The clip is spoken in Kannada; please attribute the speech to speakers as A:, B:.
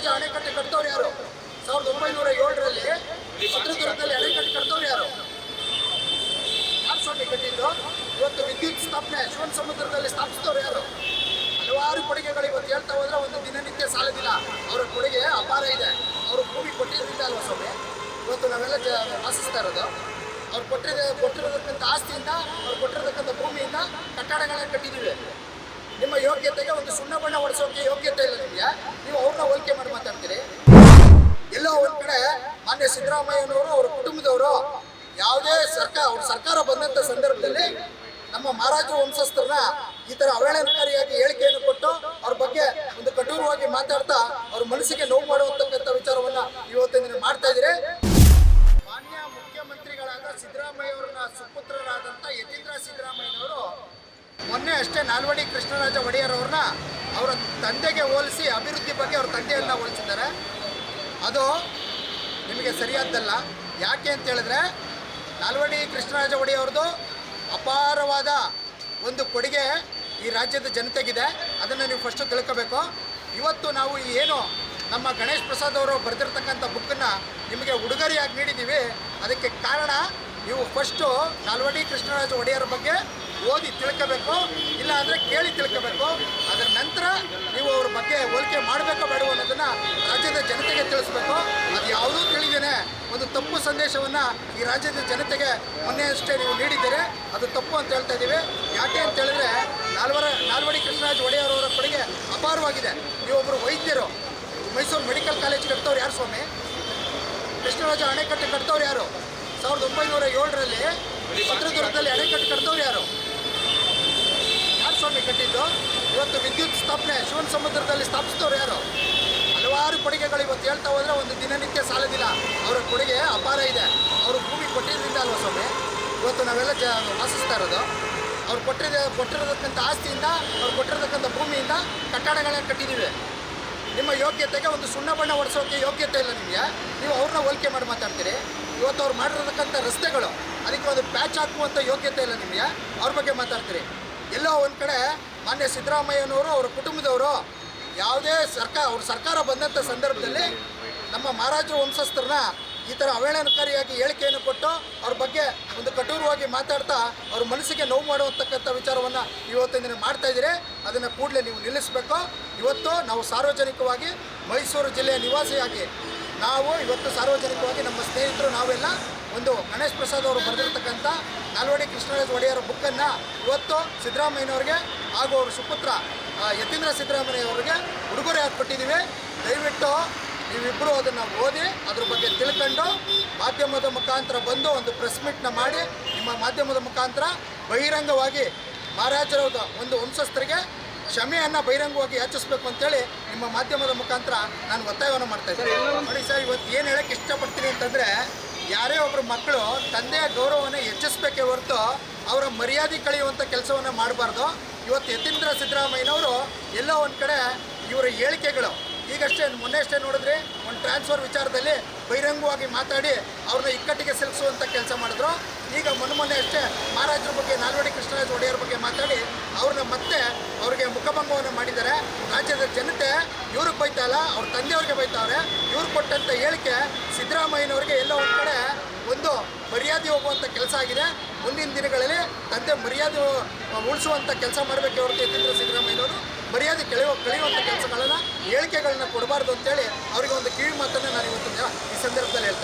A: ಕೃಷ್ಣರಾಜ ಅಣೆಕಟ್ಟೆ ಕಟ್ಟೋರು ಯಾರು? ಸಾವಿರದ ಒಂಬೈನೂರ ಏಳರಲ್ಲಿ ಚಿತ್ರದುರ್ಗದಲ್ಲಿ ಅಣೆಕಟ್ಟೆ ಕಟ್ಟೋರು ಯಾರು? ಸ್ವಾಮಿ ಕಟ್ಟಿದ್ದು? ಇವತ್ತು ವಿದ್ಯುತ್ ಸ್ಥಾಪನೆ, ಶಿವನ್ ಸಮುದ್ರದಲ್ಲಿ ಸ್ಥಾಪಿಸಿದವರು ಯಾರು? ಹಲವಾರು ಕೊಡುಗೆಗಳು ಇವತ್ತು ಹೇಳ್ತಾ ಹೋದ್ರೆ ಒಂದು ದಿನನಿತ್ಯ ಸಾಲದಿಲ್ಲ. ಅವರ ಕೊಡುಗೆ ಅಪಾರ ಇದೆ. ಅವರು ಭೂಮಿ ಕೊಟ್ಟಿರೋದ್ರಿಂದ ಅಲ್ವಾ ಸ್ವಾಮಿ? ಇವತ್ತು ನಾವೆಲ್ಲ ವಾಸಿಸ್ತಾ ಇರೋದು. ಅವ್ರು ಕೊಟ್ಟಿರೋ ಕೊಟ್ಟಿರೋದಕ್ಕಂಥ ಆಸ್ತಿಯಿಂದ, ಅವ್ರು ಕೊಟ್ಟಿರತಕ್ಕಂಥ ಭೂಮಿಯಿಂದ ಕಟ್ಟಡಗಳನ್ನ ಕಟ್ಟಿದ್ದೀವಿ. ನಿಮ್ಮ ಯೋಗ್ಯತೆಗೆ ಒಂದು ಸುಣ್ಣ ಬಣ್ಣ ಹೊಡಿಸೋಕೆ ಯೋಗ್ಯತೆ ಇಲ್ಲ ನಿಮಗೆ ನೀವು ಅವ್ರನ್ನ ಹೋಲಿಕೆ ಮಾಡಿ ಮಾತಾಡ್ತೀರಿ. ಎಲ್ಲೋ ಒಂದ್ ಕಡೆ ಮಾನ್ಯ ಸಿದ್ದರಾಮಯ್ಯನವರು ಅವ್ರ ಕುಟುಂಬದವರು ಯಾವುದೇ ಸರ್ಕಾರ, ಅವ್ರ ಸರ್ಕಾರ ಬಂದಂತ ಸಂದರ್ಭದಲ್ಲಿ ನಮ್ಮ ಮಹಾರಾಜ ವಂಶಸ್ಥರನ್ನ ಈ ತರ ಅವಹೇಳನಕಾರಿಯಾಗಿ ಹೇಳಿಕೆಯನ್ನು ಕೊಟ್ಟು ಅವ್ರ ಬಗ್ಗೆ ಒಂದು ಕಠೋರವಾಗಿ ಮಾತಾಡ್ತಾ ಅವ್ರ ಮನಸ್ಸಿಗೆ ನೋವು ಮಾಡುವಂತಕ್ಕಂಥ ವಿಚಾರವನ್ನ ಇವತ್ತಿನ ಮಾಡ್ತಾ ಇದ್ರೆ ಮಾನ್ಯ ಮುಖ್ಯಮಂತ್ರಿಗಳಾದ ಸಿದ್ದರಾಮಯ್ಯ ಅವರನ್ನ ಸುಪುತ್ರರಾದಂಥ ಯತೀಂದ್ರ ಸಿದ್ದರಾಮಯ್ಯನವರು ಮೊನ್ನೆ ಅಷ್ಟೇ ನಾಲ್ವಡಿ ಕೃಷ್ಣರಾಜ ಒಡೆಯರ್ ಅವ್ರನ್ನ ಅವರ ತಂದೆಗೆ ಹೋಲಿಸಿ ಅಭಿವೃದ್ಧಿ ಬಗ್ಗೆ ಅವ್ರ ತಂದೆಯನ್ನ ಹೋಲಿಸಿದ್ದಾರೆ. ಅದು ನಿಮಗೆ ಸರಿಯಾದ್ದಲ್ಲ. ಯಾಕೆ ಅಂತ ಹೇಳಿದ್ರೆ ನಾಲ್ವಡಿ ಕೃಷ್ಣರಾಜ ಒಡೆಯವ್ರದ್ದು ಅಪಾರವಾದ ಒಂದು ಕೊಡುಗೆ ಈ ರಾಜ್ಯದ ಜನತೆಗಿದೆ. ಅದನ್ನು ನೀವು ಫಸ್ಟು ತಿಳ್ಕೋಬೇಕು. ಇವತ್ತು ನಾವು ಏನು ನಮ್ಮ ಗಣೇಶ್ ಪ್ರಸಾದ್ ಅವರು ಬರೆದಿರ್ತಕ್ಕಂಥ ಬುಕ್ಕನ್ನು ನಿಮಗೆ ಉಡುಗೊರೆಯಾಗಿ ನೀಡಿದ್ದೀವಿ. ಅದಕ್ಕೆ ಕಾರಣ ನೀವು ಫಸ್ಟು ನಾಲ್ವಡಿ ಕೃಷ್ಣರಾಜ ಒಡೆಯರ ಬಗ್ಗೆ ಓದಿ ತಿಳ್ಕೋಬೇಕು, ಇಲ್ಲ ಅಂದರೆ ಕೇಳಿ ತಿಳ್ಕೋಬೇಕು. ಅದರ ನಂತರ ನೀವು ಅವ್ರ ಬಗ್ಗೆ ಹೋಲಿಕೆ ಮಾಡಬೇಕೋ ಬೇಡ ಅನ್ನೋದನ್ನು ರಾಜ್ಯದ ಜನತೆಗೆ ತಿಳಿಸ್ಬೇಕು. ಅದು ಯಾವುದೂ ತಿಳಿದೇನೆ. ಒಂದು ತಪ್ಪು ಸಂದೇಶವನ್ನು ಈ ರಾಜ್ಯದ ಜನತೆಗೆ ಮೊನ್ನೆಯಷ್ಟೇ ನೀವು ನೀಡಿದ್ದೀರಿ. ಅದು ತಪ್ಪು ಅಂತ ಹೇಳ್ತಾ ಇದ್ದೀವಿ ಯಾಕೆ ಅಂತ ಹೇಳಿದ್ರೆ ನಾಲ್ವರ, ನಾಲ್ವಡಿ ಕೃಷ್ಣರಾಜ ಒಡೆಯರವರ ಕೊಡುಗೆ ಅಪಾರವಾಗಿದೆ. ನೀವೊಬ್ಬರು ವೈದ್ಯರು. ಮೈಸೂರು ಮೆಡಿಕಲ್ ಕಾಲೇಜ್ ಕಟ್ತವ್ರು ಯಾರು ಸ್ವಾಮಿ? ಕೃಷ್ಣರಾಜ ಅಣೆಕಟ್ಟೆ ಕಟ್ತವ್ರು ಯಾರು? ಸಾವಿರದ ಒಂಬೈನೂರ ಏಳರಲ್ಲಿ ಚಿತ್ರದುರ್ಗದಲ್ಲಿ ಅಣೆಕಟ್ಟು ಕಟ್ಟಿದವ್ರು ಯಾರು? ಯಾರು ಸ್ವಾಮಿ ಕಟ್ಟಿದ್ದು? ಇವತ್ತು ವಿದ್ಯುತ್ ಸ್ಥಾಪನೆ, ಶಿವನ ಸಮುದ್ರದಲ್ಲಿ ಸ್ಥಾಪಿಸಿದವ್ರು ಯಾರು? ಹಲವಾರು ಕೊಡುಗೆಗಳು ಇವತ್ತು ಹೇಳ್ತಾ ಹೋದ್ರೆ ಒಂದು ದಿನನಿತ್ಯ ಸಾಲದಿಲ್ಲ. ಅವರ ಕೊಡುಗೆ ಅಪಾರ ಇದೆ. ಅವರು ಭೂಮಿ ಕೊಟ್ಟಿರೋದ್ರಿಂದ ಅಲ್ವ ಸ್ವಾಮಿ? ಇವತ್ತು ನಾವೆಲ್ಲ ಜ, ವಾಸಿಸ್ತಾ ಇರೋದು. ಅವ್ರು ಕೊಟ್ಟಿರೋ ಕೊಟ್ಟಿರತಕ್ಕಂಥ ಆಸ್ತಿಯಿಂದ, ಅವ್ರು ಕೊಟ್ಟಿರತಕ್ಕಂಥ ಭೂಮಿಯಿಂದ ಕಟ್ಟಡಗಳನ್ನ ಕಟ್ಟಿದ್ದೀವಿ ನಿಮ್ಮ ಯೋಗ್ಯತೆಗೆ ಒಂದು ಸುಣ್ಣ ಬಣ್ಣ ಹೊಡಿಸೋಕೆ ಯೋಗ್ಯತೆ ಇಲ್ಲ ನಿಮಗೆ. ನೀವು ಅವ್ರನ್ನ ಹೋಲಿಕೆ ಮಾಡಿ ಮಾತಾಡ್ತೀರಿ. ಇವತ್ತು ಅವ್ರು ಮಾಡಿರತಕ್ಕಂಥ ರಸ್ತೆಗಳು, ಅದಕ್ಕೆ ಒಂದು ಪ್ಯಾಚ್ ಹಾಕುವಂಥ ಯೋಗ್ಯತೆ ಇಲ್ಲ ನಿಮಗೆ. ಅವ್ರ ಬಗ್ಗೆ ಮಾತಾಡ್ತೀರಿ. ಎಲ್ಲೋ ಒಂದು ಕಡೆ ಮಾನ್ಯ ಸಿದ್ದರಾಮಯ್ಯನವರು ಅವ್ರ ಕುಟುಂಬದವರು ಯಾವುದೇ ಸರ್ಕಾರ, ಅವ್ರ ಸರ್ಕಾರ ಬಂದಂಥ ಸಂದರ್ಭದಲ್ಲಿ ನಮ್ಮ ಮಹಾರಾಜರ ವಂಶಸ್ಥರನ್ನ ಈ ಥರ ಅವಹೇಳನಕಾರಿಯಾಗಿ ಹೇಳಿಕೆಯನ್ನು ಕೊಟ್ಟು ಅವ್ರ ಬಗ್ಗೆ ಒಂದು ಕಠೋರವಾಗಿ ಮಾತಾಡ್ತಾ ಅವ್ರ ಮನಸ್ಸಿಗೆ ನೋವು ಮಾಡುವಂತಕ್ಕಂಥ ವಿಚಾರವನ್ನು ಇವತ್ತಿನ ದಿನ ಮಾಡ್ತಾ ಇದ್ದೀರಿ. ಅದನ್ನು ಕೂಡಲೇ ನೀವು ನಿಲ್ಲಿಸಬೇಕು. ಇವತ್ತು ನಾವು ಸಾರ್ವಜನಿಕವಾಗಿ ಮೈಸೂರು ಜಿಲ್ಲೆಯ ನಿವಾಸಿಯಾಗಿ ನಾವು ಇವತ್ತು ಸಾರ್ವಜನಿಕವಾಗಿ ನಮ್ಮ ಸ್ನೇಹಿತರು ನಾವೆಲ್ಲ ಒಂದು ಗಣೇಶ್ ಪ್ರಸಾದ್ ಅವರು ಬರೆದಿರ್ತಕ್ಕಂಥ ನಾಲ್ವಡಿ ಕೃಷ್ಣರಾಜ ಒಡೆಯರ ಬುಕ್ಕನ್ನು ಇವತ್ತು ಸಿದ್ದರಾಮಯ್ಯನವ್ರಿಗೆ ಹಾಗೂ ಅವರ ಸುಪುತ್ರ ಯತೀಂದ್ರ ಸಿದ್ದರಾಮಯ್ಯ ಉಡುಗೊರೆ ಹಾಕ್ಬಿಟ್ಟಿದ್ದೀವಿ ದಯವಿಟ್ಟು ನೀವಿಬ್ಬರು ಅದನ್ನು ಓದಿ ಅದ್ರ ಬಗ್ಗೆ ತಿಳ್ಕೊಂಡು ಮಾಧ್ಯಮದ ಮುಖಾಂತರ ಬಂದು ಒಂದು ಪ್ರೆಸ್ ಮೀಟ್ನ ಮಾಡಿ ನಿಮ್ಮ ಮಾಧ್ಯಮದ ಮುಖಾಂತರ ಬಹಿರಂಗವಾಗಿ ಮಹಾರಾಜರ ಒಂದು ವಂಶಸ್ಥರಿಗೆ ಕ್ಷಮೆಯನ್ನು ಬಹಿರಂಗವಾಗಿ ಯಾಚಿಸ್ಬೇಕು ಅಂತೇಳಿ ನಿಮ್ಮ ಮಾಧ್ಯಮದ ಮುಖಾಂತರ ನಾನು ಒತ್ತಾಯವನ್ನು ಮಾಡ್ತಾ ಇದ್ದೀನಿ. ನೋಡಿ ಸರ್, ಇವತ್ತು ಏನು ಹೇಳಕ್ಕೆ ಇಷ್ಟಪಡ್ತೀನಿ ಅಂತಂದರೆ ಯಾರೇ ಒಬ್ಬರು ಮಕ್ಕಳು ತಂದೆಯ ಗೌರವವನ್ನು ಹೆಚ್ಚಿಸ್ಬೇಕೇ ಹೊರತು ಅವರ ಮರ್ಯಾದೆ ಕಳೆಯುವಂಥ ಕೆಲಸವನ್ನು ಮಾಡಬಾರ್ದು. ಇವತ್ತು ಯತೀಂದ್ರ ಸಿದ್ದರಾಮಯ್ಯನವರು ಎಲ್ಲೋ ಒಂದು ಕಡೆ ಇವರ ಹೇಳಿಕೆಗಳು ಈಗಷ್ಟೇ ಮೊನ್ನೆಷ್ಟೇ ನೋಡಿದ್ರೆ ಒಂದು ಟ್ರಾನ್ಸ್ಫರ್ ವಿಚಾರದಲ್ಲಿ ಬಹಿರಂಗವಾಗಿ ಮಾತಾಡಿ ಅವ್ರನ್ನ ಇಕ್ಕಟ್ಟಿಗೆ ಸಿಲುಕಿಸುವಂಥ ಕೆಲಸ ಮಾಡಿದ್ರು. ಈಗ ಮೊನ್ನೆ ಮೊನ್ನೆ ಅಷ್ಟೇ ಮಹಾರಾಜರ ಬಗ್ಗೆ ನಾಲ್ವಡಿ ಕೃಷ್ಣರಾಜ ಒಡೆಯರ್ ಬಗ್ಗೆ ಮಾತಾಡಿ ಅವ್ರನ್ನ ಮತ್ತೆ ಅವ್ರಿಗೆ ಮುಖಭಂಗವನ್ನು ಮಾಡಿದ್ದಾರೆ. ರಾಜ್ಯದ ಜನತೆ ಇವ್ರಿಗೆ ಬೈತಾ ಇಲ್ಲ, ಅವ್ರ ತಂದೆಯವ್ರಿಗೆ ಬೈತಾವ್ರೆ ಇವ್ರು ಕೊಟ್ಟಂಥ ಹೇಳಿಕೆ ಸಿದ್ದರಾಮಯ್ಯನವ್ರಿಗೆ ಎಲ್ಲ ಒಂದು ಕಡೆ ಒಂದು ಮರ್ಯಾದೆ ಹೋಗುವಂಥ ಕೆಲಸ ಆಗಿದೆ. ಮುಂದಿನ ದಿನಗಳಲ್ಲಿ ತಂದೆ ಮರ್ಯಾದೆ ಉಳಿಸುವಂಥ ಕೆಲಸ ಮಾಡಬೇಕು ಅವ್ರಿಗೆ ಯತೀಂದ್ರ ಸಿದ್ದರಾಮಯ್ಯನವರು. ಮರ್ಯಾದೆ ಕೆಳೆಯುವ ಕಳೆಯುವಂಥ ಕೆಲಸಗಳನ್ನು ಹೇಳಿಕೆಗಳನ್ನ ಕೊಡಬಾರ್ದು ಅಂತೇಳಿ ಅವರಿಗೆ ಒಂದು ಕಿವಿ ಮಾತನ್ನು ನಾನು ಇವತ್ತು ಈ ಸಂದರ್ಭದಲ್ಲಿ ಹೇಳ್ತೀನಿ